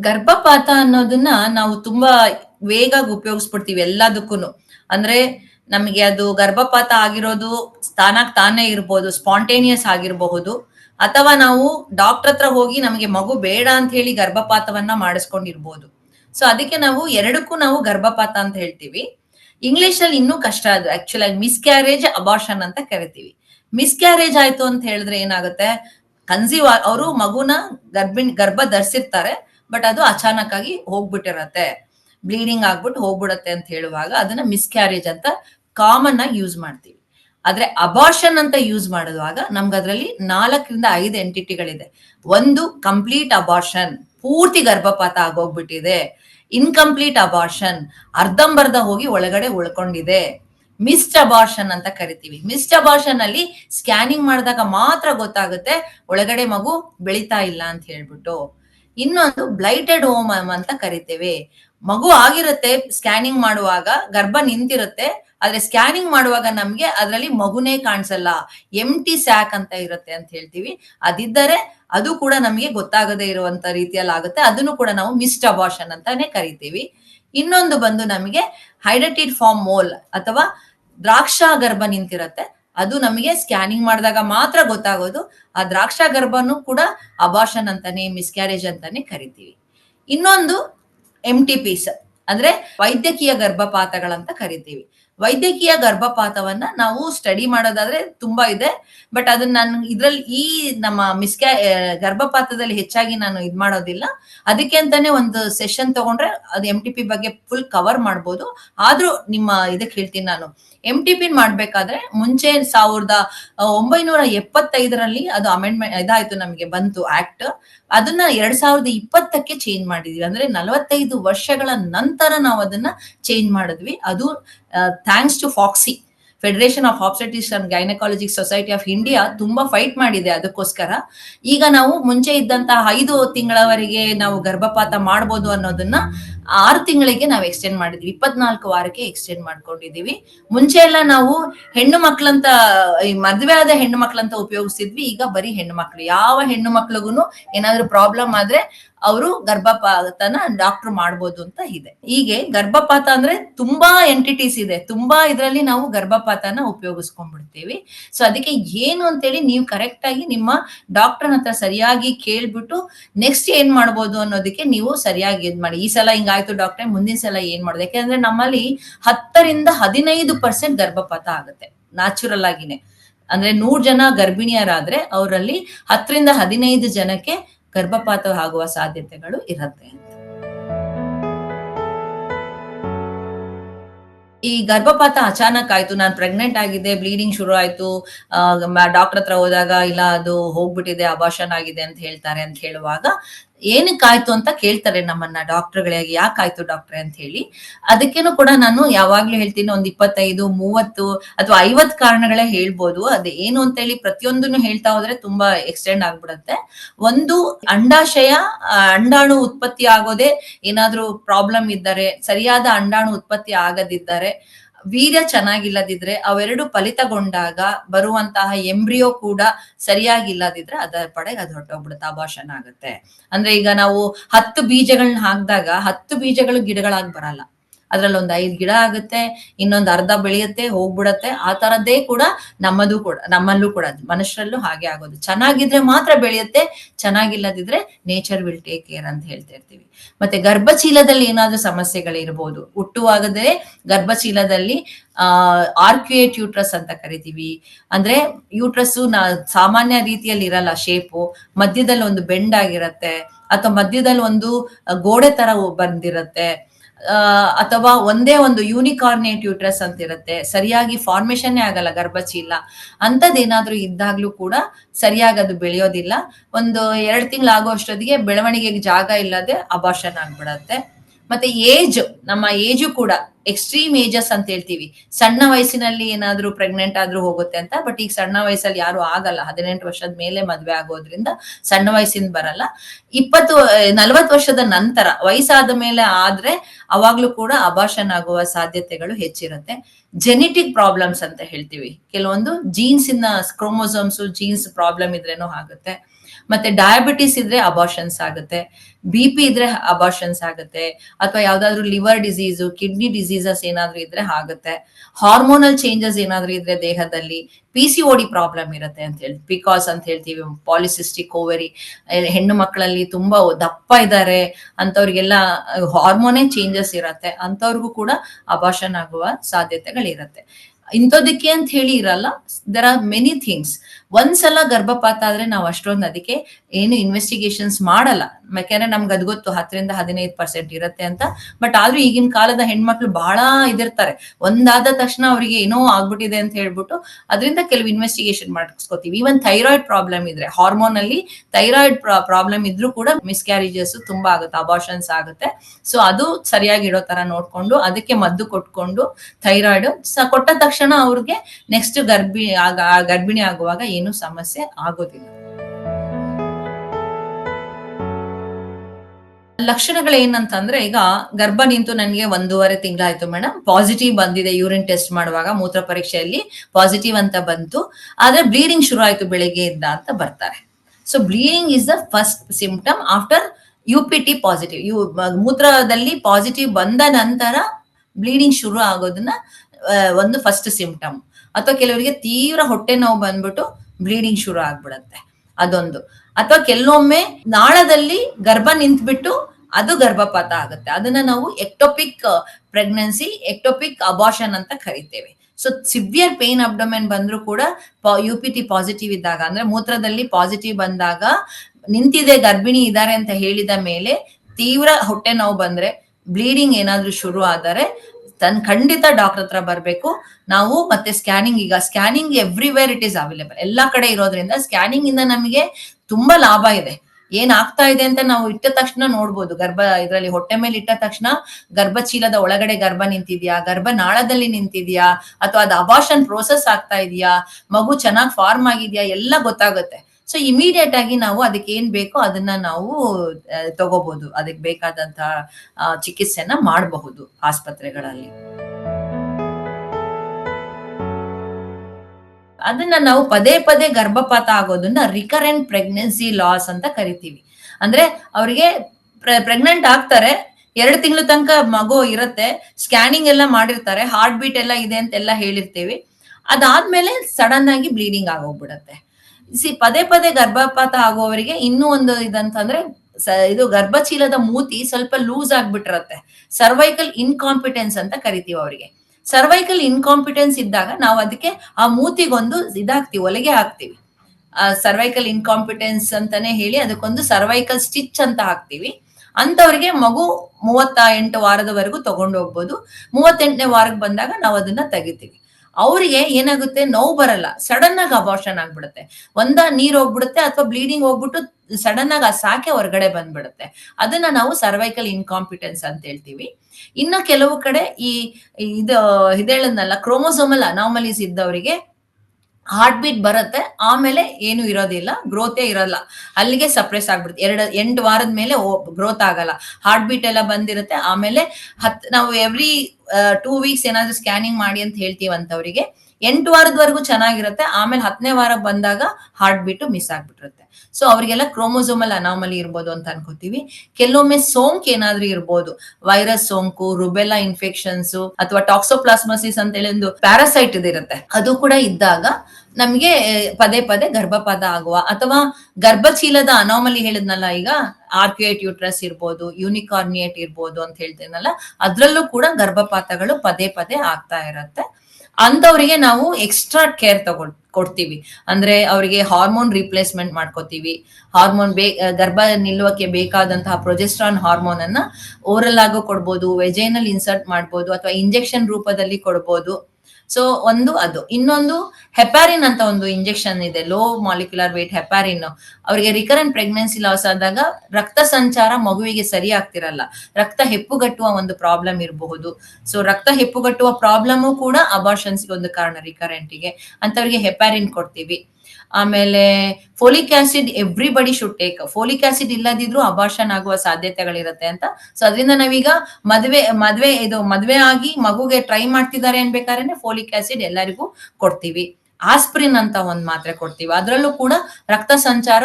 ಗರ್ಭಪಾತ ಅನ್ನೋದನ್ನ ನಾವು ತುಂಬಾ ವೇಗಾಗಿ ಉಪಯೋಗಿಸ್ಬಿಡ್ತೀವಿ ಎಲ್ಲದಕ್ಕೂನು. ಅಂದ್ರೆ ನಮಗೆ ಅದು ಗರ್ಭಪಾತ ಆಗಿರೋದು ತಾನಾಗ್ ತಾನೇ ಇರ್ಬೋದು, ಸ್ಪಾಂಟೇನಿಯಸ್ ಆಗಿರಬಹುದು. ಅಥವಾ ನಾವು ಡಾಕ್ಟರ್ ಹತ್ರ ಹೋಗಿ ನಮಗೆ ಮಗು ಬೇಡ ಅಂತ ಹೇಳಿ ಗರ್ಭಪಾತವನ್ನ ಮಾಡಿಸ್ಕೊಂಡಿರ್ಬೋದು. ಸೊ, ಅದಕ್ಕೆ ನಾವು ಎರಡಕ್ಕೂ ನಾವು ಗರ್ಭಪಾತ ಅಂತ ಹೇಳ್ತೀವಿ. ಇಂಗ್ಲಿಷ್ ಅಲ್ಲಿ ಇನ್ನೂ ಕಷ್ಟ ಅದು. ಆಕ್ಚುಲ್ ಆಗಿ ಮಿಸ್ಕ್ಯಾರೇಜ್ ಅಬಾರ್ಷನ್ ಅಂತ ಕರಿತೀವಿ. ಮಿಸ್ಕ್ಯಾರೇಜ್ ಆಯ್ತು ಅಂತ ಹೇಳಿದ್ರೆ ಏನಾಗುತ್ತೆ? ಕನ್ಸೀವ್ ಅವರು ಮಗುನ ಗರ್ಭಿಣಿ ಗರ್ಭ ಧರಿಸಿರ್ತಾರೆ. ಬಟ್ ಅದು ಅಚಾನಕ್ ಆಗಿ ಹೋಗ್ಬಿಟ್ಟಿರತ್ತೆ. ಬ್ಲೀಡಿಂಗ್ ಆಗ್ಬಿಟ್ಟು ಹೋಗ್ಬಿಡತ್ತೆ ಅಂತ ಹೇಳುವಾಗ ಅದನ್ನ ಮಿಸ್ಕ್ಯಾರೇಜ್ ಅಂತ ಕಾಮನ್ ಆಗಿ ಯೂಸ್ ಮಾಡ್ತೀವಿ. ಆದ್ರೆ ಅಬಾರ್ಷನ್ ಅಂತ ಯೂಸ್ ಮಾಡುವಾಗ ನಮ್ಗೆ ಅದರಲ್ಲಿ ನಾಲ್ಕರಿಂದ ಐದು ಎಂಟಿಟಿಗಳಿದೆ ಒಂದು ಕಂಪ್ಲೀಟ್ ಅಬಾರ್ಷನ್ ಪೂರ್ತಿ ಗರ್ಭಪಾತ ಆಗೋಗ್ಬಿಟ್ಟಿದೆ. ಇನ್ಕಂಪ್ಲೀಟ್ ಅಬಾರ್ಷನ್ ಅರ್ಧಂಬರ್ಧ ಹೋಗಿ ಒಳಗಡೆ ಉಳ್ಕೊಂಡಿದೆ. ಮಿಸ್ಡ್ ಅಬಾರ್ಷನ್ ಅಂತ ಕರಿತೀವಿ. ಮಿಸ್ಡ್ ಅಬಾರ್ಷನ್ ಅಲ್ಲಿ ಸ್ಕ್ಯಾನಿಂಗ್ ಮಾಡಿದಾಗ ಮಾತ್ರ ಗೊತ್ತಾಗುತ್ತೆ ಒಳಗಡೆ ಮಗು ಬೆಳಿತಾ ಇಲ್ಲ ಅಂತ ಹೇಳ್ಬಿಟ್ಟು. ಇನ್ನೊಂದು ಬ್ಲೈಟೆಡ್ ಹೋಮ್ ಅಂತ ಕರಿತೇವೆ. ಮಗು ಆಗಿರುತ್ತೆ ಸ್ಕ್ಯಾನಿಂಗ್ ಮಾಡುವಾಗ, ಗರ್ಭ ನಿಂತಿರುತ್ತೆ, ಆದ್ರೆ ಸ್ಕ್ಯಾನಿಂಗ್ ಮಾಡುವಾಗ ನಮ್ಗೆ ಅದರಲ್ಲಿ ಮಗುನೇ ಕಾಣಿಸಲ್ಲ. ಟಿ ಸ್ಯಾಕ್ ಅಂತ ಇರುತ್ತೆ ಅಂತ ಹೇಳ್ತೀವಿ. ಅದಿದ್ದರೆ ಅದು ಕೂಡ ನಮಗೆ ಗೊತ್ತಾಗದೆ ಇರುವಂತ ರೀತಿಯಲ್ಲಿ ಆಗುತ್ತೆ ಅದನ್ನು ಕೂಡ ನಾವು ಮಿಸ್ಡ್ ಅಬಾರ್ಷನ್ ಅಂತಾನೆ ಕರಿತೀವಿ. ಇನ್ನೊಂದು ಬಂದು ನಮಗೆ ಹೈಡಟೆಡ್ ಫಾರ್ಮ್ ಮೋಲ್ ಅಥವಾ ದ್ರಾಕ್ಷಾ ಗರ್ಭ ನಿಂತಿರತ್ತೆ. ಅದು ನಮಗೆ ಸ್ಕ್ಯಾನಿಂಗ್ ಮಾಡಿದಾಗ ಮಾತ್ರ ಗೊತ್ತಾಗೋದು. ಆ ದ್ರಾಕ್ಷಾ ಗರ್ಭನು ಕೂಡ ಅಬಾಷನ್ ಅಂತಾನೆ ಮಿಸ್ಕ್ಯಾರೇಜ್ ಅಂತಾನೆ ಕರಿತೀವಿ. ಇನ್ನೊಂದು ಎಂ ಟಿ ಪಿಸ್ ಅಂದ್ರೆ ವೈದ್ಯಕೀಯ ಗರ್ಭಪಾತಗಳಂತ ಕರಿತೀವಿ. ವೈದ್ಯಕೀಯ ಗರ್ಭಪಾತವನ್ನ ನಾವು ಸ್ಟಡಿ ಮಾಡೋದಾದ್ರೆ ತುಂಬಾ ಇದೆ. ಬಟ್ ಅದನ್ನ ನಾನು ಇದ್ರಲ್ಲಿ ಈ ನಮ್ಮ ಮಿಸ್ಕ್ಯಾ ಗರ್ಭಪಾತದಲ್ಲಿ ಹೆಚ್ಚಾಗಿ ನಾನು ಇದ್ ಮಾಡೋದಿಲ್ಲ. ಅದಕ್ಕೆ ಅಂತಾನೆ ಒಂದು ಸೆಷನ್ ತಗೊಂಡ್ರೆ ಅದು ಎಂ ಟಿ ಪಿ ಬಗ್ಗೆ ಫುಲ್ ಕವರ್ ಮಾಡ್ಬೋದು. ಆದ್ರೂ ನಿಮ್ಮ ಇದಕ್ಕೆ ಹೇಳ್ತೀನಿ ನಾನು. ಎಂ ಟಿ ಪಿ ಮಾಡ್ಬೇಕಾದ್ರೆ ಮುಂಚೆ ಸಾವಿರದ ಒಂಬೈನೂರ ಎಪ್ಪತ್ತೈದರಲ್ಲಿ ಅದು ಅಮೆಂಡ್ಮೆಂಟ್ ಇದಾಯ್ತು ನಮಗೆ ಬಂತು ಆಕ್ಟ್ ಅದನ್ನ ಎರಡ್ ಸಾವಿರದ ಇಪ್ಪತ್ತಕ್ಕೆ ಚೇಂಜ್ ಮಾಡಿದ್ವಿ. ಅಂದ್ರೆ ನಲವತ್ತೈದು ವರ್ಷಗಳ ನಂತರ ನಾವು ಅದನ್ನ ಚೇಂಜ್ ಮಾಡಿದ್ವಿ. ಅದು thanks to FOGSI federation of obstetrics and gynaecologic society of India ತುಂಬಾ ಫೈಟ್ ಮಾಡಿದೆ ಅದಕ್ಕೋಸ್ಕರ. ಈಗ ನಾವು ಮುಂಚೆ ಇದ್ದಂತಹ ಐದು ತಿಂಗಳವರೆಗೆ ನಾವು ಗರ್ಭಪಾತ ಮಾಡ್ಬೋದು ಅನ್ನೋದನ್ನ ಆರು ತಿಂಗಳಿಗೆ ನಾವು ಎಕ್ಸ್ಟೆಂಡ್ ಮಾಡಿದ್ವಿ. ಇಪ್ಪತ್ನಾಲ್ಕು ವಾರಕ್ಕೆ ಎಕ್ಸ್ಟೆಂಡ್ ಮಾಡ್ಕೊಂಡಿದೀವಿ ಮುಂಚೆ ಎಲ್ಲ ನಾವು ಹೆಣ್ಣು ಮಕ್ಳಂತ, ಈ ಮದ್ವೆ ಆದ ಹೆಣ್ಣು ಮಕ್ಳಂತ ಉಪಯೋಗಿಸ್ತಿದ್ವಿ. ಈಗ ಬರೀ ಹೆಣ್ಣು ಮಕ್ಳು. ಯಾವ ಹೆಣ್ಣು ಮಕ್ಳಿಗೂ ಏನಾದ್ರು ಪ್ರಾಬ್ಲಮ್ ಆದ್ರೆ ಅವರು ಗರ್ಭಪಾತನ ಡಾಕ್ಟರ್ ಮಾಡ್ಬೋದು ಅಂತ ಇದೆ. ಹೀಗೆ ಗರ್ಭಪಾತ ಅಂದ್ರೆ ತುಂಬಾ ಎಂಟಿಟೀಸ್ ಇದೆ. ತುಂಬಾ ಇದರಲ್ಲಿ ನಾವು ಗರ್ಭಪಾತನ ಉಪಯೋಗಿಸ್ಕೊಂಡ್ಬಿಡ್ತೀವಿ. ಸೊ ಅದಕ್ಕೆ ಏನು ಅಂತೇಳಿ ನೀವು ಕರೆಕ್ಟ್ ಆಗಿ ನಿಮ್ಮ ಡಾಕ್ಟರ್ ಹತ್ರ ಸರಿಯಾಗಿ ಕೇಳ್ಬಿಟ್ಟು ನೆಕ್ಸ್ಟ್ ಏನ್ ಮಾಡ್ಬೋದು ಅನ್ನೋದಕ್ಕೆ ನೀವು ಸರಿಯಾಗಿ ಇದ್ ಮಾಡಿ. ಈ ಸಲ ಹಿಂಗಾಯ್ತು ಡಾಕ್ಟರ್ ಮುಂದಿನ ಸಲ ಏನ್ ಮಾಡೋದು? ಯಾಕೆಂದ್ರೆ ನಮ್ಮಲ್ಲಿ ಹತ್ತರಿಂದ ಹದಿನೈದು ಪರ್ಸೆಂಟ್ ಗರ್ಭಪಾತ ಆಗುತ್ತೆ. ನ್ಯಾಚುರಲ್ ಆಗಿನೇ. ಅಂದ್ರೆ ನೂರ್ ಜನ ಗರ್ಭಿಣಿಯರಾದ್ರೆ ಅವರಲ್ಲಿ ಹತ್ತರಿಂದ ಹದಿನೈದು ಜನಕ್ಕೆ ಗರ್ಭಪಾತ ಆಗುವ ಸಾಧ್ಯತೆಗಳು ಇರುತ್ತೆ ಅಂತ. ಈ ಗರ್ಭಪಾತ ಅಚಾನಕ್ ಆಯ್ತು, ನಾನು ಪ್ರೆಗ್ನೆಂಟ್ ಆಗಿದೆ ಬ್ಲೀಡಿಂಗ್ ಶುರು ಆಯ್ತು ಡಾಕ್ಟರ್ ಹತ್ರ ಹೋದಾಗ, ಇಲ್ಲ ಅದು ಹೋಗ್ಬಿಟ್ಟಿದೆ ಅಬಾಷನ್ ಆಗಿದೆ ಅಂತ ಹೇಳ್ತಾರೆ ಅಂತ ಹೇಳುವಾಗ ಏನಕ್ಕಾಯ್ತು ಅಂತ ಕೇಳ್ತಾರೆ ನಮ್ಮನ್ನ ಡಾಕ್ಟರ್ಗಳಿಗೆ, ಯಾಕಾಯ್ತು ಡಾಕ್ಟ್ರೆ ಅಂತ ಹೇಳಿ. ಅದಕ್ಕೇನು ಕೂಡ ನಾನು ಯಾವಾಗ್ಲೂ ಹೇಳ್ತೀನಿ ಒಂದ್ ಇಪ್ಪತ್ತೈದು, ಮೂವತ್ತು ಅಥವಾ ಐವತ್ ಕಾರಣಗಳೇ ಹೇಳ್ಬೋದು. ಅದೇ ಏನು ಅಂತ ಹೇಳಿ ಪ್ರತಿಯೊಂದನ್ನು ಹೇಳ್ತಾ ಹೋದ್ರೆ ತುಂಬಾ ಎಕ್ಸ್ಟೆಂಡ್ ಆಗ್ಬಿಡತ್ತೆ. ಒಂದು ಅಂಡಾಶಯ ಅಂಡಾಣು ಉತ್ಪತ್ತಿ ಆಗೋದೇ ಏನಾದ್ರೂ ಪ್ರಾಬ್ಲಮ್ ಇದ್ದಾರೆ, ಸರಿಯಾದ ಅಂಡಾಣು ಉತ್ಪತ್ತಿ ಆಗದಿದ್ದರೆ ವೀರ್ಯ ಚೆನ್ನಾಗಿಲ್ಲದಿದ್ರೆ ಅವೆರಡು ಫಲಿತಗೊಂಡಾಗ ಬರುವಂತಹ ಎಂಬ್ರಿಯೋ ಕೂಡ ಸರಿಯಾಗಿಲ್ಲದಿದ್ರೆ ಅದರ ಪಡೆಗೆ ಅದು ಹೊಟ್ಟೋಗ್ಬಿಡುತ್ತೆ ಅಭಾಷಣ ಆಗುತ್ತೆ. ಅಂದ್ರೆ ಈಗ ನಾವು ಹತ್ತು ಬೀಜಗಳನ್ನ ಹಾಕ್ದಾಗ ಹತ್ತು ಬೀಜಗಳು ಗಿಡಗಳಾಗಿ ಬರಲ್ಲ. ಅದ್ರಲ್ಲಿ ಒಂದ್ ಐದ್ ಗಿಡ ಆಗುತ್ತೆ, ಇನ್ನೊಂದ್ ಅರ್ಧ ಬೆಳೆಯುತ್ತೆ, ಹೋಗ್ಬಿಡತ್ತೆ. ಆ ತರದ್ದೇ ಕೂಡ ನಮ್ಮದು ಕೂಡ, ನಮ್ಮಲ್ಲೂ ಕೂಡ, ಮನುಷ್ಯರಲ್ಲೂ ಹಾಗೆ ಆಗೋದು. ಚೆನ್ನಾಗಿದ್ರೆ ಮಾತ್ರ ಬೆಳೆಯುತ್ತೆ, ಚೆನ್ನಾಗಿಲ್ಲದಿದ್ರೆ ನೇಚರ್ ವಿಲ್ ಟೇಕ್ ಕೇರ್ ಅಂತ ಹೇಳ್ತಾ ಇರ್ತೀವಿ. ಮತ್ತೆ ಗರ್ಭಚೀಲದಲ್ಲಿ ಏನಾದ್ರೂ ಸಮಸ್ಯೆಗಳಿರ್ಬೋದು, ಹುಟ್ಟುವಾಗದೇ ಗರ್ಭಚೀಲದಲ್ಲಿ ಆ ಆರ್ಕ್ಯುಯೇಟ್ ಯೂಟ್ರಸ್ ಅಂತ ಕರಿತೀವಿ. ಅಂದ್ರೆ ಯೂಟ್ರಸ್ ನಾ, ಸಾಮಾನ್ಯ ರೀತಿಯಲ್ಲಿ ಇರಲ್ಲ ಶೇಪು ಮಧ್ಯದಲ್ಲಿ ಒಂದು ಬೆಂಡ್ ಆಗಿರತ್ತೆ, ಅಥವಾ ಮಧ್ಯದಲ್ಲಿ ಒಂದು ಗೋಡೆ ತರ ಬಂದಿರತ್ತೆ. ಅಥವಾ ಒಂದೇ ಒಂದು ಯೂನಿಕಾರ್ನೇಟ್ ಯೂಟ್ರಸ್ ಅಂತ ಇರುತ್ತೆ. ಸರಿಯಾಗಿ ಫಾರ್ಮೇಶನ್ನೇ ಆಗಲ್ಲ ಗರ್ಭಚೀಲ ಅಂತದೇನಾದ್ರೂ ಇದ್ದಾಗ್ಲೂ ಕೂಡ ಸರಿಯಾಗಿ ಅದು ಬೆಳೆಯೋದಿಲ್ಲ. ಒಂದು ಎರಡು ತಿಂಗಳಾಗೋ ಅಷ್ಟೊತ್ತಿಗೆ ಬೆಳವಣಿಗೆಗೆ ಜಾಗ ಇಲ್ಲದೆ ಅಭಾಷಣ ಆಗ್ಬಿಡತ್ತೆ. ಮತ್ತೆ ಏಜ್ ನಮ್ಮ ಏಜು ಕೂಡ ಎಕ್ಸ್ಟ್ರೀಮ್ ಏಜಸ್ ಅಂತ ಹೇಳ್ತೀವಿ. ಸಣ್ಣ ವಯಸ್ಸಿನಲ್ಲಿ ಏನಾದ್ರೂ ಪ್ರೆಗ್ನೆಂಟ್ ಆದ್ರೂ ಹೋಗುತ್ತೆ ಅಂತ ಬಟ್ ಈಗ ಸಣ್ಣ ವಯಸ್ಸಲ್ಲಿ ಯಾರು ಆಗಲ್ಲ. ಹದಿನೆಂಟು ವರ್ಷದ ಮೇಲೆ ಮದ್ವೆ ಆಗೋದ್ರಿಂದ ಸಣ್ಣ ವಯಸ್ಸಿಂದ ಬರಲ್ಲ. ಇಪ್ಪತ್ತು, ನಲವತ್ತು ವರ್ಷದ ನಂತರ ವಯಸ್ಸಾದ ಮೇಲೆ ಆದ್ರೆ ಅವಾಗ್ಲೂ ಕೂಡ ಅಭಾಷನ್ ಆಗುವ ಸಾಧ್ಯತೆಗಳು ಹೆಚ್ಚಿರುತ್ತೆ. ಜೆನೆಟಿಕ್ ಪ್ರಾಬ್ಲಮ್ಸ್ ಅಂತ ಹೇಳ್ತೀವಿ. ಕೆಲವೊಂದು ಜೀನ್ಸ್ ಇನ್ನ ಕ್ರೋಮೋಸೋಮ್ಸ್ ಜೀನ್ಸ್ ಪ್ರಾಬ್ಲಮ್ ಇದ್ರೇನೋ ಆಗುತ್ತೆ. ಮತ್ತೆ ಡಯಾಬಿಟಿಸ್ ಇದ್ರೆ ಅಬಾರ್ಷನ್ಸ್ ಆಗುತ್ತೆ. ಬಿ ಪಿ ಇದ್ರೆ ಅಬಾರ್ಷನ್ಸ್ ಆಗುತ್ತೆ. ಅಥವಾ ಯಾವ್ದಾದ್ರು ಲಿವರ್ ಡಿಸೀಸ್ ಕಿಡ್ನಿ ಡಿಸೀಸಸ್ ಏನಾದ್ರೂ ಇದ್ರೆ ಆಗುತ್ತೆ. ಹಾರ್ಮೋನಲ್ ಚೇಂಜಸ್ ಏನಾದ್ರೂ ಇದ್ರೆ ದೇಹದಲ್ಲಿ ಪಿ ಸಿ ಓಡಿ ಪ್ರಾಬ್ಲಮ್ ಇರುತ್ತೆ ಅಂತ ಹೇಳಿ ಬಿಕಾಸ್ ಅಂತ ಹೇಳ್ತೀವಿ ಪಾಲಿಸಿಸ್ಟಿಕ್ ಓವರಿ ಹೆಣ್ಣು ಮಕ್ಕಳಲ್ಲಿ ತುಂಬಾ ದಪ್ಪ ಇದ್ದಾರೆ. ಅಂತವ್ರಿಗೆಲ್ಲ ಹಾರ್ಮೋನೇ ಚೇಂಜಸ್ ಇರತ್ತೆ. ಅಂತವ್ರಿಗೂ ಕೂಡ ಅಬಾರ್ಷನ್ ಆಗುವ ಸಾಧ್ಯತೆಗಳಿರತ್ತೆ. ಇಂಥದಕ್ಕೆ ಅಂತ ಹೇಳಿ ಇರಲ್ಲ. ದರ್ ಆರ್ ಮೆನಿ ಥಿಂಗ್ಸ್ ಒಂದ್ಸಲ ಗರ್ಭಪಾತ ಆದ್ರೆ ನಾವು ಅಷ್ಟೊಂದು ಅದಕ್ಕೆ ಏನು ಇನ್ವೆಸ್ಟಿಗೇಷನ್ಸ್ ಮಾಡಲ್ಲ. ಯಾಕೆಂದ್ರೆ ನಮ್ಗೆ ಅದ್ ಗೊತ್ತು, ಹತ್ತರಿಂದ ಹದಿನೈದು ಪರ್ಸೆಂಟ್ ಇರುತ್ತೆ ಅಂತ. ಬಟ್ ಆದ್ರೂ ಈಗಿನ ಕಾಲದ ಹೆಣ್ಮಕ್ಳು ಬಹಳ ಇದಿರ್ತಾರೆ. ಒಂದಾದ ತಕ್ಷಣ ಅವರಿಗೆ ಏನೋ ಆಗ್ಬಿಟ್ಟಿದೆ ಅಂತ ಹೇಳ್ಬಿಟ್ಟು ಅದರಿಂದ ಕೆಲವು ಇನ್ವೆಸ್ಟಿಗೇಷನ್ ಮಾಡಿಸ್ಕೋತೀವಿ. ಈವನ್ ಥೈರಾಯ್ಡ್ ಪ್ರಾಬ್ಲಮ್ ಇದ್ರೆ ಹಾರ್ಮೋನ್ ಅಲ್ಲಿ ಥೈರಾಯ್ಡ್ ಪ್ರಾಬ್ಲಮ್ ಇದ್ರೂ ಕೂಡ ಮಿಸ್ಕ್ಯಾರೇಜಸ್ ತುಂಬಾ ಆಗುತ್ತೆ ಅಬಾರ್ಷನ್ಸ್ ಆಗುತ್ತೆ. ಸೊ ಅದು ಸರಿಯಾಗಿ ಇಡೋ ತರ ನೋಡ್ಕೊಂಡು ಅದಕ್ಕೆ ಮದ್ದು ಕೊಟ್ಕೊಂಡು ಥೈರಾಯ್ಡ್ ಕೊಟ್ಟ ತಕ್ಷಣ ಅವ್ರಿಗೆ ನೆಕ್ಸ್ಟ್ ಗರ್ಭಿ, ಆಗ, ಗರ್ಭಿಣಿ ಆಗುವಾಗ ಏನು ಸಮಸ್ಯೆ ಆಗೋದಿಲ್ಲ. ಲಕ್ಷಣಗಳು ಏನಂತಂದ್ರೆ, ಈಗ ಗರ್ಭ ನಿಂತು ನನಗೆ ಒಂದೂವರೆ ತಿಂಗಳಾಯ್ತು ಮೇಡಮ್ ಪಾಸಿಟಿವ್ ಬಂದಿದೆ ಯೂರಿನ್ ಟೆಸ್ಟ್ ಮಾಡುವಾಗ ಮೂತ್ರ ಪರೀಕ್ಷೆಯಲ್ಲಿ ಪಾಸಿಟಿವ್ ಅಂತ ಬಂತು. ಆದ್ರೆ ಬ್ಲೀಡಿಂಗ್ ಶುರು ಆಯ್ತು ಬೆಳಿಗ್ಗೆಯಿಂದ ಅಂತ ಬರ್ತಾರೆ. So bleeding is the first symptom after U P T positive you, ಮೂತ್ರದಲ್ಲಿ positive ಬಂದ ನಂತರ ಬ್ಲೀಡಿಂಗ್ ಶುರು ಆಗೋದನ್ನ ಒಂದು ಫಸ್ಟ್ ಸಿಂಪ್ಟಮ್ ಅಥವಾ ಕೆಲವರಿಗೆ ತೀವ್ರ ಹೊಟ್ಟೆ ನೋವು ಬಂದ್ಬಿಟ್ಟು ಬ್ಲೀಡಿಂಗ್ ಶುರು ಆಗ್ಬಿಡತ್ತೆ. ಅದೊಂದು. ಅಥವಾ ಕೆಲವೊಮ್ಮೆ ನಾಳದಲ್ಲಿ ಗರ್ಭ ನಿಂತ್ಬಿಟ್ಟು ಅದು ಗರ್ಭಪಾತ ಆಗುತ್ತೆ. ಅದನ್ನ ನಾವು ಎಕ್ಟೋಪಿಕ್ ಪ್ರೆಗ್ನೆನ್ಸಿ ಎಕ್ಟೋಪಿಕ್ ಅಬಾಷನ್ ಅಂತ ಕರಿತೇವೆ. ಸೊ ಸಿವಿಯರ್ ಪೇನ್ ಅಬ್ಡೊಮೆನ್ ಬಂದ್ರು ಕೂಡ ಯು ಪಿ ಟಿ ಪಾಸಿಟಿವ್ ಇದ್ದಾಗ, ಅಂದ್ರೆ ಮೂತ್ರದಲ್ಲಿ ಪಾಸಿಟಿವ್ ಬಂದಾಗ, ನಿಂತಿದೆ ಗರ್ಭಿಣಿ ಇದ್ದಾರೆ ಅಂತ ಹೇಳಿದ ಮೇಲೆ ತೀವ್ರ ಹೊಟ್ಟೆ ನೋವು ಬಂದ್ರೆ ಬ್ಲೀಡಿಂಗ್ ಏನಾದ್ರೂ ಶುರು ಆದರೆ, ತನ್ ಖಂಡಿತ ಡಾಕ್ಟರ್ ಹತ್ರ ಬರ್ಬೇಕು. ನಾವು ಮತ್ತೆ ಸ್ಕ್ಯಾನಿಂಗ್ ಈಗ scanning everywhere it is available ಎಲ್ಲಾ ಕಡೆ ಇರೋದ್ರಿಂದ ಸ್ಕ್ಯಾನಿಂಗ್ ಇಂದ ನಮಗೆ ತುಂಬಾ ಲಾಭ ಇದೆ. ಏನ್ ಆಗ್ತಾ ಇದೆ ಅಂತ ನಾವು ಇಟ್ಟ ತಕ್ಷಣ ನೋಡ್ಬೋದು. ಗರ್ಭ ಇದರಲ್ಲಿ ಹೊಟ್ಟೆ ಮೇಲೆ ಇಟ್ಟ ತಕ್ಷಣ ಗರ್ಭಚೀಲದ ಒಳಗಡೆ ಗರ್ಭ ನಿಂತಿದ್ಯಾ? ಗರ್ಭ ನಾಳದಲ್ಲಿ ನಿಂತಿದ್ಯಾ? ಅಥವಾ ಅದು ಅಬಾಷನ್ ಪ್ರೋಸೆಸ್ ಆಗ್ತಾ ಇದೆಯಾ? ಮಗು ಚೆನ್ನಾಗಿ ಫಾರ್ಮ್ ಆಗಿದ್ಯಾ? ಎಲ್ಲ ಗೊತ್ತಾಗುತ್ತೆ. ಸೊ ಇಮಿಡಿಯೇಟ್ ಆಗಿ ನಾವು ಅದಕ್ಕೆ ಏನ್ ಬೇಕೋ ಅದನ್ನ ನಾವು ತಗೋಬಹುದು ಅದಕ್ಕೆ ಬೇಕಾದಂತಹ ಚಿಕಿತ್ಸೆನ ಮಾಡಬಹುದು ಆಸ್ಪತ್ರೆಗಳಲ್ಲಿ. ಅದನ್ನ ನಾವು ಪದೇ ಪದೇ ಗರ್ಭಪಾತ ಆಗೋದನ್ನ ರಿಕರೆಂಟ್ ಪ್ರೆಗ್ನೆನ್ಸಿ ಲಾಸ್ ಅಂತ ಕರಿತೀವಿ. ಅಂದ್ರೆ ಅವರಿಗೆ ಪ್ರೆಗ್ನೆಂಟ್ ಆಗ್ತಾರೆ, ಎರಡು ತಿಂಗಳು ತನಕ ಮಗು ಇರುತ್ತೆ ಸ್ಕ್ಯಾನಿಂಗ್ ಎಲ್ಲ ಮಾಡಿರ್ತಾರೆ ಹಾರ್ಟ್ ಬೀಟ್ ಎಲ್ಲ ಇದೆ ಅಂತೆಲ್ಲ ಹೇಳಿರ್ತೀವಿ. ಅದಾದ್ಮೇಲೆ ಸಡನ್ ಆಗಿ ಬ್ಲೀಡಿಂಗ್ ಆಗೋಗ್ಬಿಡತ್ತೆ. ಸಿ ಪದೇ ಪದೇ ಗರ್ಭಪಾತ ಆಗೋವರಿಗೆ ಇನ್ನೂ ಒಂದು ಇದಂತಂದ್ರೆ ಇದು ಗರ್ಭಚೀಲದ ಮೂತಿ ಸ್ವಲ್ಪ ಲೂಸ್ ಆಗ್ಬಿಟ್ಟಿರತ್ತೆ. ಸರ್ವೈಕಲ್ ಇನ್ಕಾಂಪಿಟೆನ್ಸ್ ಅಂತ ಕರಿತೀವಿ ಅವರಿಗೆ. ಸರ್ವೈಕಲ್ ಇನ್ಕಾಂಪಿಟೆನ್ಸ್ ಇದ್ದಾಗ ನಾವು ಅದಕ್ಕೆ ಆ ಮೂತಿಗೊಂದು ಇದಾಗ್ತಿವಿ, ಒಲೆಗೆ ಹಾಕ್ತಿವಿ. ಆ ಸರ್ವೈಕಲ್ ಇನ್ಕಾಂಪಿಟೆನ್ಸ್ ಅಂತಾನೆ ಹೇಳಿ ಅದಕ್ಕೊಂದು ಸರ್ವೈಕಲ್ ಸ್ಟಿಚ್ ಅಂತ ಹಾಕ್ತಿವಿ. ಅಂತವ್ರಿಗೆ ಮಗು ಮೂವತ್ತ ಎಂಟು ವಾರದವರೆಗೂ ತಗೊಂಡು ಹೋಗ್ಬೋದು. ಮೂವತ್ತೆಂಟನೇ ವಾರಕ್ಕೆ ಬಂದಾಗ ನಾವು ಅದನ್ನ ತೆಗಿತೀವಿ. ಅವರಿಗೆ ಏನಾಗುತ್ತೆ? ನೋವು ಬರಲ್ಲ. ಸಡನ್ ಆಗಿ ಅಬಾರ್ಷನ್ ಆಗ್ಬಿಡುತ್ತೆ. ಒಂದ ನೀರ್ ಹೋಗ್ಬಿಡುತ್ತೆ ಅಥವಾ ಬ್ಲೀಡಿಂಗ್ ಹೋಗ್ಬಿಟ್ಟು ಸಡನ್ ಆಗಿ ಆ ಸಾಕೆ ಹೊರಗಡೆ ಬಂದ್ಬಿಡುತ್ತೆ. ಅದನ್ನ ನಾವು ಸರ್ವೈಕಲ್ ಇನ್ಕಾಂಪಿಟೆನ್ಸ್ ಅಂತ ಹೇಳ್ತೀವಿ. ಇನ್ನು ಕೆಲವು ಕಡೆ ಈ ಇದು ಇದೇಳನ್ನಲ್ಲ ಕ್ರೋಮೋಸೋಮಲ್ ಅನಾಮಲೀಸ್ ಇದ್ದವರಿಗೆ ಹಾರ್ಟ್ ಬೀಟ್ ಬರುತ್ತೆ, ಆಮೇಲೆ ಏನು ಇರೋದಿಲ್ಲ ಗ್ರೋತೇ ಇರಲ್ಲ. ಅಲ್ಲಿಗೆ ಸಪ್ರೆಸ್ ಆಗ್ಬಿಡುತ್ತೆ ಎರಡು, ಎಂಟು ವಾರದ ಮೇಲೆ ಗ್ರೋತ್ ಆಗಲ್ಲ. ಹಾರ್ಟ್ ಬೀಟ್ ಎಲ್ಲ ಬಂದಿರುತ್ತೆ, ಆಮೇಲೆ ಹತ್, ನಾವು ಎವ್ರಿ ಟೂ ವೀಕ್ಸ್ ಏನಾದ್ರು ಸ್ಕ್ಯಾನಿಂಗ್ ಮಾಡಿ ಅಂತ ಹೇಳ್ತೀವಿ ಅಂತವರಿಗೆ ಎಂಟು ವಾರದವರೆಗೂ ಚೆನ್ನಾಗಿರುತ್ತೆ. ಆಮೇಲೆ ಹತ್ತನೇ ವಾರ ಬಂದಾಗ ಹಾರ್ಟ್ ಬಿಟ್ಟು ಮಿಸ್ ಆಗ್ಬಿಟ್ಟಿರುತ್ತೆ. ಸೊ ಅವರಿಗೆಲ್ಲ ಕ್ರೋಮೋಸೋಮಲ್ ಅನಾಮಲಿ ಇರ್ಬೋದು ಅಂತ ಅನ್ಕೋತೀವಿ. ಕೆಲವೊಮ್ಮೆ ಸೋಂಕು ಏನಾದ್ರೂ ಇರ್ಬೋದು. ವೈರಸ್ ಸೋಂಕು ರುಬೆಲಾ ಇನ್ಫೆಕ್ಷನ್ಸ್ ಅಥವಾ ಟಾಕ್ಸೋಪ್ಲಾಸ್ಮಸಿಸ್ ಅಂತ ಹೇಳಿ ಒಂದು ಪ್ಯಾರಾಸೈಟ್ ಇದಿರುತ್ತೆ. ಅದು ಕೂಡ ಇದ್ದಾಗ ನಮ್ಗೆ ಪದೇ ಪದೇ ಗರ್ಭಪಾತ ಆಗುವ ಅಥವಾ ಗರ್ಭಚೀಲದ ಅನಾಮಲಿ ಹೇಳಿದ್ನಲ್ಲ ಈಗ ಆರ್ಕ್ಯುಯೇಟ್ ಯೂಟ್ರಸ್ ಇರ್ಬೋದು ಯೂನಿಕಾರ್ನಿಯೇಟ್ ಇರ್ಬೋದು ಅಂತ ಹೇಳ್ತೇನಲ್ಲ, ಅದ್ರಲ್ಲೂ ಕೂಡ ಗರ್ಭಪಾತಗಳು ಪದೇ ಪದೇ ಆಗ್ತಾ ಇರತ್ತೆ. ಅಂತವರಿಗೆ ನಾವು ಎಕ್ಸ್ಟ್ರಾ ಕೇರ್ ತಗೊಳ್, ಕೊಡ್ತೀವಿ. ಅಂದ್ರೆ ಅವರಿಗೆ ಹಾರ್ಮೋನ್ ರಿಪ್ಲೇಸ್ಮೆಂಟ್ ಮಾಡ್ಕೋತೀವಿ. ಹಾರ್ಮೋನ್ ಬೇ, ಗರ್ಭ ನಿಲ್ಲುವಕ್ಕೆ ಬೇಕಾದಂತಹ ಪ್ರೊಜೆಸ್ಟ್ರಾನ್ ಹಾರ್ಮೋನ್ ಅನ್ನ ಓರಲ್ ಆಗೋ ಕೊಡ್ಬೋದು ವೆಜೈನಲ್ ಇನ್ಸರ್ಟ್ ಮಾಡ್ಬೋದು, ಅಥವಾ ಇಂಜೆಕ್ಷನ್ ರೂಪದಲ್ಲಿ ಕೊಡ್ಬೋದು. ಸೊ ಒಂದು ಅದು. ಇನ್ನೊಂದು ಹೆಪಾರಿನ್ ಅಂತ ಒಂದು ಇಂಜೆಕ್ಷನ್ ಇದೆ. ಲೋ ಮಾಲಿಕ್ಯುಲರ್ ವೇಟ್ ಹೆಪಾರಿನ್ ಅವರಿಗೆ ರಿಕರೆಂಟ್ ಪ್ರೆಗ್ನೆನ್ಸಿ ಲಾಸ್ ಆದಾಗ ರಕ್ತ ಸಂಚಾರ ಮಗುವಿಗೆ ಸರಿ ಆಗ್ತಿರಲ್ಲ ರಕ್ತ ಹೆಪ್ಪುಗಟ್ಟುವ ಒಂದು ಪ್ರಾಬ್ಲಮ್ ಇರಬಹುದು. ಸೊ ರಕ್ತ ಹೆಪ್ಪುಗಟ್ಟುವ ಪ್ರಾಬ್ಲಮ್ ಕೂಡ ಅಬಾರ್ಷನ್ಸ್ಗೆ ಒಂದು ಕಾರಣ ರಿಕರೆಂಟಿಗೆ ಅಂತವ್ರಿಗೆ ಹೆಪಾರಿನ್ ಕೊಡ್ತೀವಿ. ಆಮೇಲೆ folic acid everybody should take folic acid ಇಲ್ಲದಿದ್ರು abortion ಆಗುವ ಸಾಧ್ಯತೆಗಳಿರುತ್ತೆ ಅಂತ. ಸೊ ಅದರಿಂದ ನಾವೀಗ ಮದ್ವೆ ಮದ್ವೆ ಇದು ಮದ್ವೆ ಆಗಿ ಮಗುಗೆ ಟ್ರೈ ಮಾಡ್ತಿದ್ದಾರೆ ಅನ್ಬೇಕಾದ್ರೆ ಫೋಲಿಕ್ ಆಸಿಡ್ ಎಲ್ಲರಿಗೂ ಕೊಡ್ತೀವಿ. ಆಸ್ಪ್ರಿನ್ ಅಂತ ಒಂದ್ ಮಾತ್ರೆ ಕೊಡ್ತೀವಿ. ಅದರಲ್ಲೂ ಕೂಡ ರಕ್ತ ಸಂಚಾರ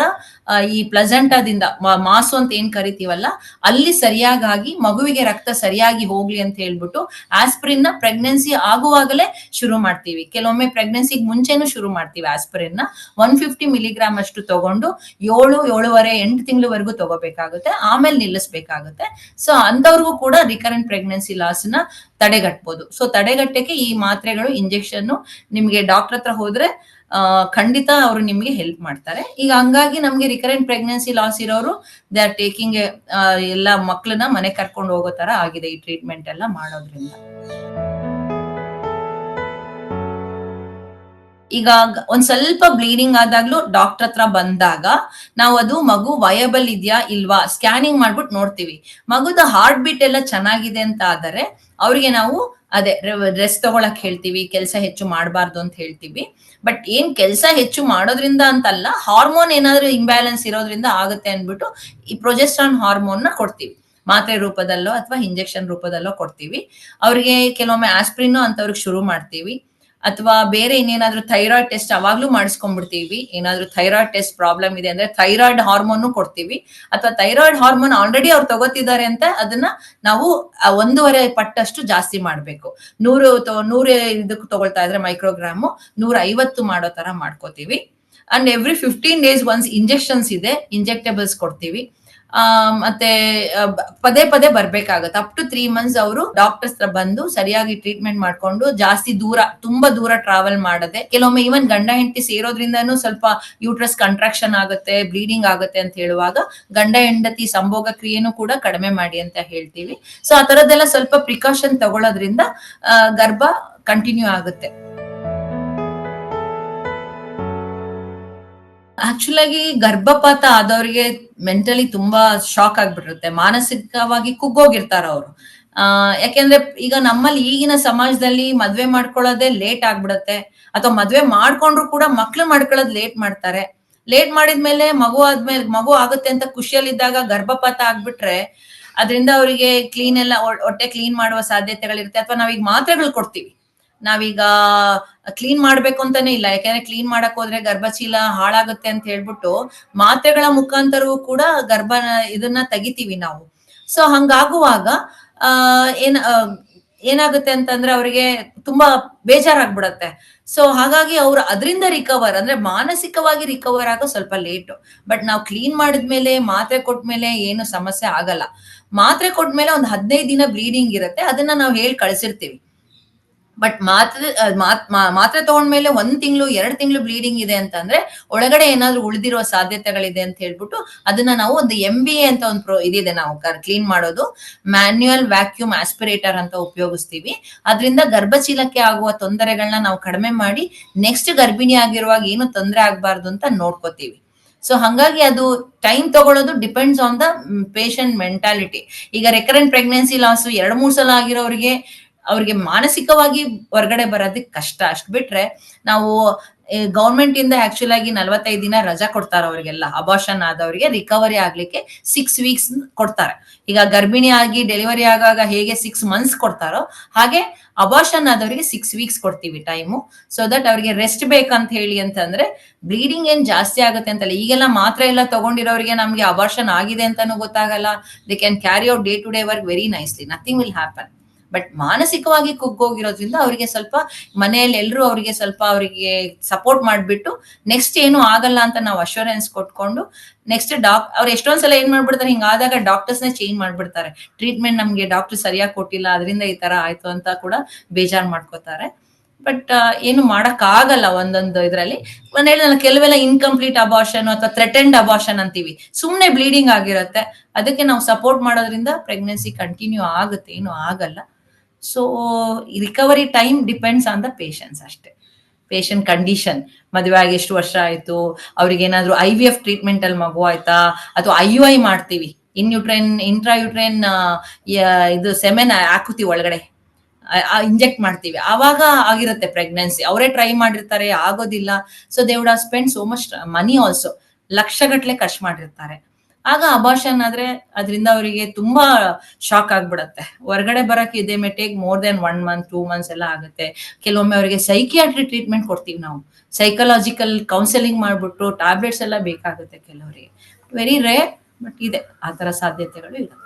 ಈ ಪ್ಲಸೆಂಟದಿಂದ ಮಾಸು ಅಂತ ಏನ್ ಕರಿತೀವಲ್ಲ, ಅಲ್ಲಿ ಸರಿಯಾಗಿ ಮಗುವಿಗೆ ರಕ್ತ ಸರಿಯಾಗಿ ಹೋಗ್ಲಿ ಅಂತ ಹೇಳ್ಬಿಟ್ಟು ಆಸ್ಪ್ರಿನ್ನ ಪ್ರೆಗ್ನೆನ್ಸಿ ಆಗುವಾಗಲೇ ಶುರು ಮಾಡ್ತೀವಿ. ಕೆಲವೊಮ್ಮೆ ಪ್ರೆಗ್ನೆನ್ಸಿಗೆ ಮುಂಚೆನೂ ಶುರು ಮಾಡ್ತೀವಿ ಆಸ್ಪ್ರಿನ್ನ ಒನ್ ಫಿಫ್ಟಿ ಮಿಲಿಗ್ರಾಮ್ ಅಷ್ಟು ತಗೊಂಡು ಏಳು, ಏಳುವರೆ, ಎಂಟು ತಿಂಗಳವರೆಗೂ ತಗೋಬೇಕಾಗುತ್ತೆ. ಆಮೇಲೆ ನಿಲ್ಲಿಸ್ಬೇಕಾಗುತ್ತೆ. ಸೊ ಅಂತವ್ರಿಗೂ ಕೂಡ ರಿಕರೆಂಟ್ ಪ್ರೆಗ್ನೆನ್ಸಿ ಲಾಸ್ನ ತಡೆಗಟ್ಬೋದು. ಸೊ ತಡೆಗಟ್ಟಕ್ಕೆ ಈ ಮಾತ್ರೆಗಳು ಇಂಜೆಕ್ಷನ್ ನಿಮ್ಗೆ ಡಾಕ್ಟರ್ ಹತ್ರ ಹೋದ್ರೆ ಖಂಡಿತ ಅವರು ನಿಮ್ಗೆ ಹೆಲ್ಪ್ ಮಾಡ್ತಾರೆ. ಈಗ ಹಂಗಾಗಿ ನಮ್ಗೆ ರಿಕರೆಂಟ್ ಪ್ರೆಗ್ನೆನ್ಸಿ ಲಾಸ್ ಇರೋರು ದೇ ಆರ್ ಟೇಕಿಂಗ್ ಎಲ್ಲ ಮಕ್ಕಳನ್ನ ಮನೆ ಕರ್ಕೊಂಡು ಹೋಗೋ ತರ ಆಗಿದೆ ಈ ಟ್ರೀಟ್ಮೆಂಟ್ ಎಲ್ಲ ಮಾಡೋದ್ರಿಂದ. ಈಗ ಒಂದ್ ಸ್ವಲ್ಪ ಬ್ಲೀಡಿಂಗ್ ಆದಾಗ್ಲೂ ಡಾಕ್ಟರ್ ಹತ್ರ ಬಂದಾಗ ನಾವು ಅದು ಮಗು ವಯಬಲ್ ಇದೆಯಾ ಇಲ್ವಾ ಸ್ಕ್ಯಾನಿಂಗ್ ಮಾಡ್ಬಿಟ್ಟು ನೋಡ್ತೀವಿ. ಮಗುದ ಹಾರ್ಟ್ ಬೀಟ್ ಎಲ್ಲ ಚೆನ್ನಾಗಿದೆ ಅಂತ ಆದರೆ ಅವ್ರಿಗೆ ನಾವು ಅದೇ ರೆಸ್ಟ್ ತಗೊಳಕ್ ಹೇಳ್ತೀವಿ, ಕೆಲಸ ಹೆಚ್ಚು ಮಾಡಬಾರ್ದು ಅಂತ ಹೇಳ್ತೀವಿ. ಬಟ್ ಏನ್ ಕೆಲಸ ಹೆಚ್ಚು ಮಾಡೋದ್ರಿಂದ ಅಂತಲ್ಲ ಹಾರ್ಮೋನ್ ಏನಾದ್ರೂ ಇಂಬ್ಯಾಲೆನ್ಸ್ ಇರೋದ್ರಿಂದ ಆಗುತ್ತೆ ಅನ್ಬಿಟ್ಟು ಈ ಪ್ರೊಜೆಸ್ಟ್ರಾನ್ ಹಾರ್ಮೋನ್ನ ಕೊಡ್ತೀವಿ. ಮಾತ್ರೆ ರೂಪದಲ್ಲೋ ಅಥವಾ ಇಂಜೆಕ್ಷನ್ ರೂಪದಲ್ಲೋ ಕೊಡ್ತೀವಿ. ಅವ್ರಿಗೆ ಕೆಲವೊಮ್ಮೆ ಆಸ್ಪ್ರಿನ್ ಅಂತವ್ರಿಗೆ ಶುರು ಮಾಡ್ತೀವಿ. ಅಥವಾ ಬೇರೆ ಇನ್ನೇನಾದ್ರೂ ಥೈರಾಯ್ಡ್ ಟೆಸ್ಟ್ ಅವಾಗ್ಲೂ ಮಾಡಿಸ್ಕೊಂಡ್ಬಿಡ್ತೀವಿ. ಏನಾದ್ರೂ ಥೈರಾಯ್ಡ್ ಟೆಸ್ಟ್ ಪ್ರಾಬ್ಲಮ್ ಇದೆ ಅಂದ್ರೆ ಥೈರಾಯ್ಡ್ ಹಾರ್ಮೋನ್ ಕೊಡ್ತೀವಿ. ಅಥವಾ ಥೈರಾಯ್ಡ್ ಹಾರ್ಮೋನ್ ಆಲ್ರೆಡಿ ಅವ್ರು ತಗೋತಿದ್ದಾರೆ ಅಂತ ಅದನ್ನ ನಾವು ಒಂದೂವರೆ ಪಟ್ಟಷ್ಟು ಜಾಸ್ತಿ ಮಾಡ್ಬೇಕು. ನೂರು ನೂರು ಇದಕ್ಕೆ ತಗೊಳ್ತಾ ಇದ್ರೆ ಮೈಕ್ರೋಗ್ರಾಮು ನೂರ ಐವತ್ತು ಮಾಡೋ ತರ ಮಾಡ್ಕೋತೀವಿ. And every fifteen days once injections ಇದೆ ಇಂಜೆಕ್ಟೇಬಲ್ಸ್ ಕೊಡ್ತೀವಿ. ಮತ್ತೆ ಪದೇ ಪದೇ ಬರ್ಬೇಕಾಗತ್ತೆ. ಅಪ್ ಟು ತ್ರೀ ಮಂತ್ಸ್ ಅವರು ಡಾಕ್ಟರ್ಸ್ ಹತ್ರ ಬಂದು ಸರಿಯಾಗಿ ಟ್ರೀಟ್ಮೆಂಟ್ ಮಾಡ್ಕೊಂಡು ಜಾಸ್ತಿ ದೂರ, ತುಂಬಾ ದೂರ ಟ್ರಾವೆಲ್ ಮಾಡದೆ, ಕೆಲವೊಮ್ಮೆ ಈವನ್ ಗಂಡ ಹೆಂಡತಿ ಸೇರೋದ್ರಿಂದನೂ ಸ್ವಲ್ಪ ಯೂಟ್ರಸ್ ಕಂಟ್ರಾಕ್ಷನ್ ಆಗುತ್ತೆ ಬ್ಲೀಡಿಂಗ್ ಆಗುತ್ತೆ ಅಂತ ಹೇಳುವಾಗ ಗಂಡ ಹೆಂಡತಿ ಸಂಭೋಗ ಕ್ರಿಯೆನೂ ಕೂಡ ಕಡಿಮೆ ಮಾಡಿ ಅಂತ ಹೇಳ್ತೀವಿ. ಸೊ ಆ ತರದ್ದೆಲ್ಲ ಸ್ವಲ್ಪ ಪ್ರಿಕಾಷನ್ ತಗೊಳ್ಳೋದ್ರಿಂದ ಗರ್ಭ ಕಂಟಿನ್ಯೂ ಆಗುತ್ತೆ. ಆಕ್ಚುಲ್ ಆಗಿ ಗರ್ಭಪಾತ ಆದವರಿಗೆ ಮೆಂಟಲಿ ತುಂಬಾ ಶಾಕ್ ಆಗ್ಬಿಟ್ಟಿರುತ್ತೆ. ಮಾನಸಿಕವಾಗಿ ಕುಗ್ಗೋಗಿರ್ತಾರ ಅವರು. ಆ, ಯಾಕೆಂದ್ರೆ ಈಗ ನಮ್ಮಲ್ಲಿ ಈಗಿನ ಸಮಾಜದಲ್ಲಿ ಮದ್ವೆ ಮಾಡ್ಕೊಳ್ಳೋದೆ ಲೇಟ್ ಆಗ್ಬಿಡತ್ತೆ. ಅಥವಾ ಮದ್ವೆ ಮಾಡ್ಕೊಂಡ್ರು ಕೂಡ ಮಕ್ಳು ಮಾಡ್ಕೊಳ್ಳೋದ್ ಲೇಟ್ ಮಾಡ್ತಾರೆ. ಲೇಟ್ ಮಾಡಿದ್ಮೇಲೆ ಮಗು ಆದ್ಮೇಲೆ ಮಗು ಆಗುತ್ತೆ ಅಂತ ಖುಷಿಯಲ್ಲಿದ್ದಾಗ ಗರ್ಭಪಾತ ಆಗ್ಬಿಟ್ರೆ ಅದರಿಂದ ಅವರಿಗೆ ಕ್ಲೀನ್ ಎಲ್ಲ ಹೊಟ್ಟೆ ಕ್ಲೀನ್ ಮಾಡುವ ಸಾಧ್ಯತೆಗಳಿರುತ್ತೆ. ಅಥವಾ ನಾವೀಗ ಮಾತ್ರೆಗಳು ಕೊಡ್ತೀವಿ. ನಾವೀಗ ಕ್ಲೀನ್ ಮಾಡ್ಬೇಕು ಅಂತಾನೆ ಇಲ್ಲ. ಯಾಕಂದ್ರೆ ಕ್ಲೀನ್ ಮಾಡಕ್ ಹೋದ್ರೆ ಗರ್ಭಚೀಲ ಹಾಳಾಗುತ್ತೆ ಅಂತ ಹೇಳ್ಬಿಟ್ಟು ಮಾತ್ರೆಗಳ ಮುಖಾಂತರವೂ ಕೂಡ ಗರ್ಭ ಇದನ್ನ ತೆಗಿತೀವಿ ನಾವು. ಸೊ ಹಂಗಾಗುವಾಗ ಏನ್ ಏನಾಗುತ್ತೆ ಅಂತಂದ್ರೆ ಅವರಿಗೆ ತುಂಬಾ ಬೇಜಾರಾಗ್ಬಿಡತ್ತೆ. ಸೊ ಹಾಗಾಗಿ ಅವ್ರು ಅದರಿಂದ ರಿಕವರ್ ಅಂದ್ರೆ ಮಾನಸಿಕವಾಗಿ ರಿಕವರ್ ಆಗೋ ಸ್ವಲ್ಪ ಲೇಟು ಬಟ್ ನಾವು ಕ್ಲೀನ್ ಮಾಡಿದ್ಮೇಲೆ, ಮಾತ್ರೆ ಕೊಟ್ಮೇಲೆ ಏನು ಸಮಸ್ಯೆ ಆಗಲ್ಲ. ಮಾತ್ರೆ ಕೊಟ್ಮೇಲೆ ಒಂದು ಹದಿನೈದು ದಿನ ಬ್ಲೀಡಿಂಗ್ ಇರುತ್ತೆ. ಅದನ್ನ ನಾವು ಹೇಳಿ ಕಳ್ಸಿರ್ತೀವಿ. ಬಟ್ ಮಾತ್ರೆ ಮಾತ್ರೆ ತಗೊಂಡ್ಮೇಲೆ ಒಂದ್ ತಿಂಗಳು, ಎರಡ್ ತಿಂಗಳು ಬ್ಲೀಡಿಂಗ್ ಇದೆ ಅಂತಂದ್ರೆ ಒಳಗಡೆ ಏನಾದ್ರೂ ಉಳಿದಿರುವ ಸಾಧ್ಯತೆಗಳಿದೆ ಅಂತ ಹೇಳ್ಬಿಟ್ಟು ಅದನ್ನ ನಾವು ಒಂದು ಎಂ ಬಿ ಎ ಅಂತ ಒಂದು ಪ್ರೊ, ಇದಿದೆ ನಾವು ಕ್ಲೀನ್ ಮಾಡೋದು. ಮ್ಯಾನ್ಯುಯಲ್ ವ್ಯಾಕ್ಯೂಮ್ ಆಸ್ಪಿರೇಟರ್ ಅಂತ ಉಪಯೋಗಿಸ್ತೀವಿ. ಅದರಿಂದ ಗರ್ಭಚೀಲಕ್ಕೆ ಆಗುವ ತೊಂದರೆಗಳನ್ನ ನಾವು ಕಡಿಮೆ ಮಾಡಿ ನೆಕ್ಸ್ಟ್ ಗರ್ಭಿಣಿ ಆಗಿರುವಾಗ ಏನು ತೊಂದರೆ ಆಗ್ಬಾರ್ದು ಅಂತ ನೋಡ್ಕೋತೀವಿ. ಸೊ ಹಂಗಾಗಿ ಅದು ಟೈಮ್ ತಗೊಳ್ಳೋದು depends on the patient mentality ಈಗ ರೆಕರೆಂಟ್ ಪ್ರೆಗ್ನೆನ್ಸಿ ಲಾಸ್ ಎರಡು, ಮೂರು ಸಲ ಆಗಿರೋರಿಗೆ ಅವ್ರಿಗೆ ಮಾನಸಿಕವಾಗಿ ಹೊರಗಡೆ ಬರೋದಕ್ಕೆ ಕಷ್ಟ. ಅಷ್ಟ್ ಬಿಟ್ರೆ ನಾವು ಗೌರ್ಮೆಂಟ್ ಇಂದ ಆಕ್ಚುಲ್ ಆಗಿ ನಲವತ್ತೈದು ದಿನ ರಜಾ ಕೊಡ್ತಾರೆ ಅವರಿಗೆಲ್ಲ. ಅಬಾಷನ್ ಆದವರಿಗೆ ರಿಕವರಿ ಆಗ್ಲಿಕ್ಕೆ ಸಿಕ್ಸ್ ವೀಕ್ಸ್ ಕೊಡ್ತಾರೆ. ಈಗ ಗರ್ಭಿಣಿ ಆಗಿ ಡೆಲಿವರಿ ಆಗಾಗ ಹೇಗೆ ಸಿಕ್ಸ್ ಮಂತ್ಸ್ ಕೊಡ್ತಾರೋ, ಹಾಗೆ ಅಬಾಷನ್ ಆದವರಿಗೆ ಸಿಕ್ಸ್ ವೀಕ್ಸ್ ಕೊಡ್ತೀವಿ ಟೈಮು ಸೊ ದಟ್ ಅವ್ರಿಗೆ ರೆಸ್ಟ್ ಬೇಕಂತ ಹೇಳಿ ಅಂತಂದ್ರೆ ಬ್ಲೀಡಿಂಗ್ ಏನ್ ಜಾಸ್ತಿ ಆಗುತ್ತೆ ಅಂತಲ್ಲ, ಈಗೆಲ್ಲ ಮಾತ್ರ ಎಲ್ಲ ತಗೊಂಡಿರೋರಿಗೆ ನಮ್ಗೆ ಅಬಾರ್ಷನ್ ಆಗಿದೆ ಅಂತಾನು ಗೊತ್ತಾಗಲ್ಲ. They can carry out day to day work very nicely nothing will happen but ಮಾನಸಿಕವಾಗಿ ಕುಗ್ಗೋಗಿರೋದ್ರಿಂದ ಅವರಿಗೆ ಸ್ವಲ್ಪ ಮನೆಯಲ್ಲಿ ಎಲ್ಲರೂ ಅವರಿಗೆ ಸ್ವಲ್ಪ ಅವರಿಗೆ ಸಪೋರ್ಟ್ ಮಾಡಿಬಿಟ್ಟು ನೆಕ್ಸ್ಟ್ ಏನು ಆಗಲ್ಲ ಅಂತ ನಾವು ಅಶ್ಯೂರೆನ್ಸ್ ಕೊಟ್ಕೊಂಡು ನೆಕ್ಸ್ಟ್ ಡಾಕ್ ಅವ್ರು ಎಷ್ಟೊಂದ್ ಸಲ ಏನ್ ಮಾಡ್ಬಿಡ್ತಾರೆ? ಹಿಂಗಾದಾಗ ನ ಚೇಂಜ್ ಮಾಡ್ಬಿಡ್ತಾರೆ. ಟ್ರೀಟ್ಮೆಂಟ್ ನಮ್ಗೆ ಡಾಕ್ಟರ್ ಸರಿಯಾಗಿ ಕೊಟ್ಟಿಲ್ಲ, ಅದರಿಂದ ಈ ತರ ಆಯ್ತು ಅಂತ ಕೂಡ ಬೇಜಾರ್ ಮಾಡ್ಕೋತಾರೆ. ಬಟ್ ಏನು ಮಾಡಕ್ ಆಗಲ್ಲ ಒಂದೊಂದು ಇದ್ರಲ್ಲಿ. ಒಂದ್ ಹೇಳಿದ ಕೆಲವೆಲ್ಲ ಇನ್ಕಂಪ್ಲೀಟ್ ಅಬಾರ್ಷನ್ ಅಥವಾ ಥ್ರೆಟೆಂಡ್ ಅಬಾರ್ಷನ್ ಅಂತೀವಿ. ಸುಮ್ನೆ ಬ್ಲೀಡಿಂಗ್ ಆಗಿರುತ್ತೆ. ಅದಕ್ಕೆ ನಾವು ಸಪೋರ್ಟ್ ಮಾಡೋದ್ರಿಂದ ಪ್ರೆಗ್ನೆನ್ಸಿ ಕಂಟಿನ್ಯೂ ಆಗುತ್ತೆ, ಏನು ಆಗಲ್ಲ. So recovery time depends on the patients ಅಷ್ಟೇ. ಪೇಷಂಟ್ ಕಂಡೀಷನ್ ಮದುವೆ ಆಗಿ ಎಷ್ಟು ವರ್ಷ ಆಯಿತು? ಅವ್ರಿಗೆ ಏನಾದರೂ ಐ ವಿ ಎಫ್ ಟ್ರೀಟ್ಮೆಂಟ್ ಅಲ್ಲಿ ಮಗು ಆಯ್ತಾ? ಅಥವಾ ಐ ಯು ಐ ಮಾಡ್ತೀವಿ. ಇನ್ ಯುಟ್ರೈನ್ ಇಂಟ್ರಾ ಯುಟ್ರೈನ್ ಇದು ಸೆಮೆನ್ ಹಾಕುತ್ತೀವಿ ಒಳಗಡೆ. ಇಂಜೆಕ್ಟ್ ಮಾಡ್ತೀವಿ. ಆವಾಗ ಆಗಿರುತ್ತೆ ಪ್ರೆಗ್ನೆನ್ಸಿ ಅವರೇ ಟ್ರೈ ಮಾಡಿರ್ತಾರೆ, ಆಗೋದಿಲ್ಲ. So they would spend so much money also ಲಕ್ಷಗಟ್ಲೆ ಖರ್ಚು ಮಾಡಿರ್ತಾರೆ. ಆಗ ಅಬಾರ್ಷನ್ ಆದ್ರೆ ಅದರಿಂದ ಅವರಿಗೆ ತುಂಬಾ ಶಾಕ್ ಆಗ್ಬಿಡತ್ತೆ. ಹೊರಗಡೆ ಬರಕ್ಕೆ ಇದೇ may take more than one month two months ಎಲ್ಲ ಆಗುತ್ತೆ. ಕೆಲವೊಮ್ಮೆ ಅವರಿಗೆ ಸೈಕಿಯಾಟ್ರಿ ಟ್ರೀಟ್ಮೆಂಟ್ ಕೊಡ್ತೀವಿ ನಾವು. ಸೈಕಲಾಜಿಕಲ್ ಕೌನ್ಸೆಲಿಂಗ್ ಮಾಡ್ಬಿಟ್ಟು ಟ್ಯಾಬ್ಲೆಟ್ಸ್ ಎಲ್ಲ ಬೇಕಾಗುತ್ತೆ ಕೆಲವರಿಗೆ. ವೆರಿ ರೇರ್ ಬಟ್ ಇದೆ. ಆ ತರ ಸಾಧ್ಯತೆಗಳು ಇರುತ್ತೆ.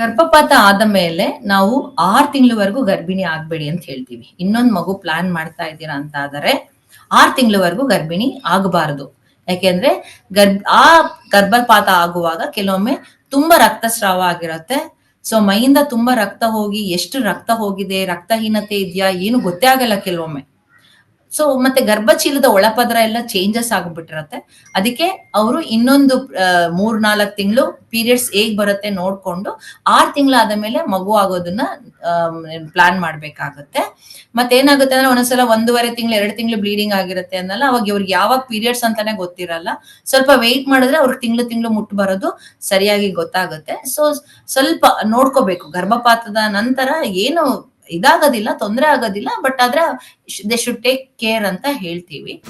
ಗರ್ಭಪಾತ ಆದ ಮೇಲೆ ನಾವು ಆರ್ ತಿಂಗಳವರೆಗೂ ಗರ್ಭಿಣಿ ಆಗ್ಬೇಡಿ ಅಂತ ಹೇಳ್ತೀವಿ. ಇನ್ನೊಂದು ಮಗು ಪ್ಲಾನ್ ಮಾಡ್ತಾ ಇದ್ದೀರಾ ಅಂತ ಆದರೆ ಆರ್ ತಿಂಗಳವರೆಗೂ ಗರ್ಭಿಣಿ ಆಗಬಾರದು. ಯಾಕೆಂದ್ರೆ ಗರ್ಭ, ಆ ಗರ್ಭಪಾತ ಆಗುವಾಗ ಕೆಲವೊಮ್ಮೆ ತುಂಬಾ ರಕ್ತಸ್ರಾವ ಆಗಿರತ್ತೆ. ಸೊ ಮೈಯಿಂದ ತುಂಬಾ ರಕ್ತ ಹೋಗಿ ಎಷ್ಟು ರಕ್ತ ಹೋಗಿದೆ, ರಕ್ತಹೀನತೆ ಇದೆಯಾ, ಏನು ಗೊತ್ತೇ ಆಗಲ್ಲ ಕೆಲವೊಮ್ಮೆ. ಸೊ ಮತ್ತೆ ಗರ್ಭಚೀಲದ ಒಳಪದರ ಎಲ್ಲ ಚೇಂಜಸ್ ಆಗ್ಬಿಟ್ಟಿರತ್ತೆ. ಅದಕ್ಕೆ ಅವರು ಇನ್ನೊಂದು ಮೂರ್ ನಾಲ್ಕು ತಿಂಗಳು ಪೀರಿಯಡ್ಸ್ ಹೇಗ್ ಬರುತ್ತೆ ನೋಡ್ಕೊಂಡು ಆರ್ ತಿಂಗಳಾದ ಮೇಲೆ ಮಗು ಆಗೋದನ್ನ ಪ್ಲಾನ್ ಮಾಡ್ಬೇಕಾಗತ್ತೆ. ಮತ್ತೆ ಏನಾಗುತ್ತೆ ಅಂದ್ರೆ ಒಂದೊಂದ್ಸಲ ಒಂದೂವರೆ ತಿಂಗಳು, ಎರಡು ತಿಂಗಳು ಬ್ಲೀಡಿಂಗ್ ಆಗಿರುತ್ತೆ ಅನ್ನಲ್ಲ. ಅವಾಗ ಇವ್ರಿಗೆ ಯಾವಾಗ ಪೀರಿಯಡ್ಸ್ ಅಂತಾನೆ ಗೊತ್ತಿರಲ್ಲ. ಸ್ವಲ್ಪ ವೆಯ್ಟ್ ಮಾಡಿದ್ರೆ ಅವ್ರಿಗೆ ತಿಂಗಳು ತಿಂಗಳು ಮುಟ್ಟು ಬರೋದು ಸರಿಯಾಗಿ ಗೊತ್ತಾಗುತ್ತೆ. ಸೊ ಸ್ವಲ್ಪ ನೋಡ್ಕೋಬೇಕು. ಗರ್ಭಪಾತದ ನಂತರ ಏನು ಇದಾಗೋದಿಲ್ಲ ತೊಂದರೆ ಆಗೋದಿಲ್ಲ ಬಟ್ ಆದ್ರೆ ದೇ ಶುಡ್ ಟೇಕ್ ಕೇರ್ ಅಂತ ಹೇಳ್ತೀವಿ.